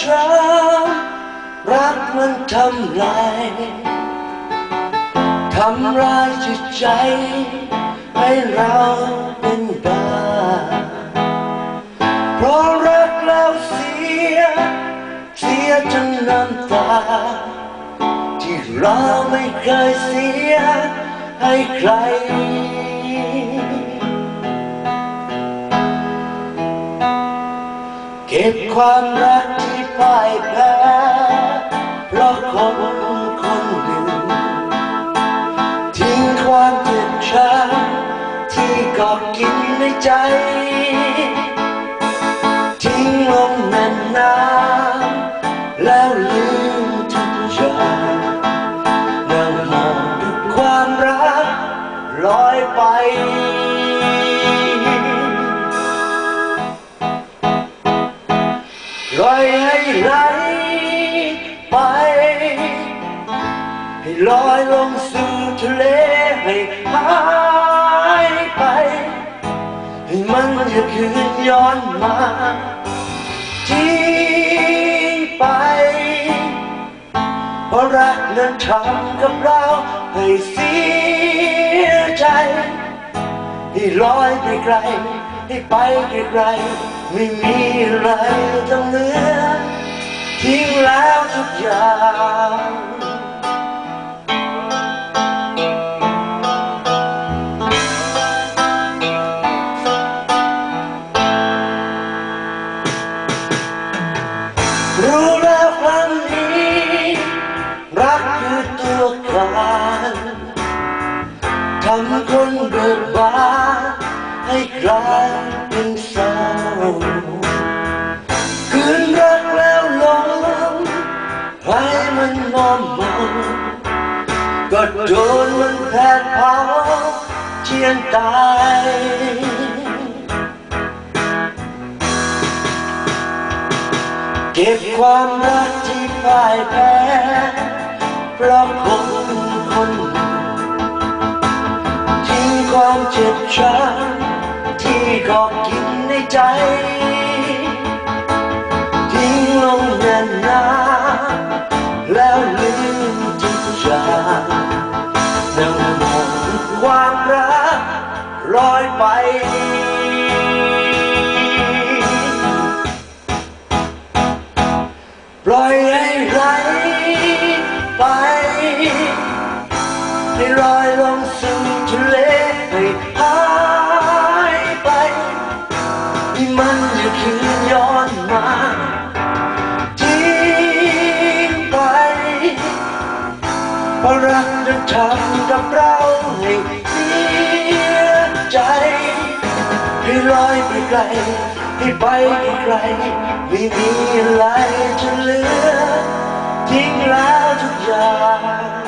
ช้ำรักมันทำลายทำลายจิตใจให้เราเป็นบ้าเพราะรักแล้วเสีย เสียจนน้ำตา ที่เราไม่เคยเสียให้ใครเก็บความรัก พ่ายแพ้เพราะคนคนหนึ่ง ทิ้งความเจ็บช้ำที่กอบกินในใจ ทิ้งลงแม่น้ำ ล่อยให้ไหลไป ให้ลอยลงสู่ทะเลให้หายไปให้มันอย่าคืนย้อนมาทิ้งไปเพราะรักนั้นทำกับเราให้เสียใจให้ลอยไปไกลให้ไปไกลไม่มีอะไร แล้วทุกอย่างรู้แล้วครั้งนี้รักคือตัวการทำคนเบิกบานให้กลายเป็น มันมอมมนก็โดนมันแผดเผาเชียนตายเก็บความรักที่พ่ายแพ้เพราะคนคนหนึ่งทิ้งความเจ็บช้ำที่กาะกินในใจทิ้งลงแม่น้ำ แล้วลืมทุกอย่างนั่งมองความรักลอยไป ปล่อยให้ไหลไปให้ลอยลงสู่ทะเลให้หายไปให้มันอย่คืนย้อน ทำกับเราให้เสียใจ ให้ลอยไปไกล ให้ไปไกล ไม่มีอะไรจะเหลือ ทิ้งแล้วทุกอย่าง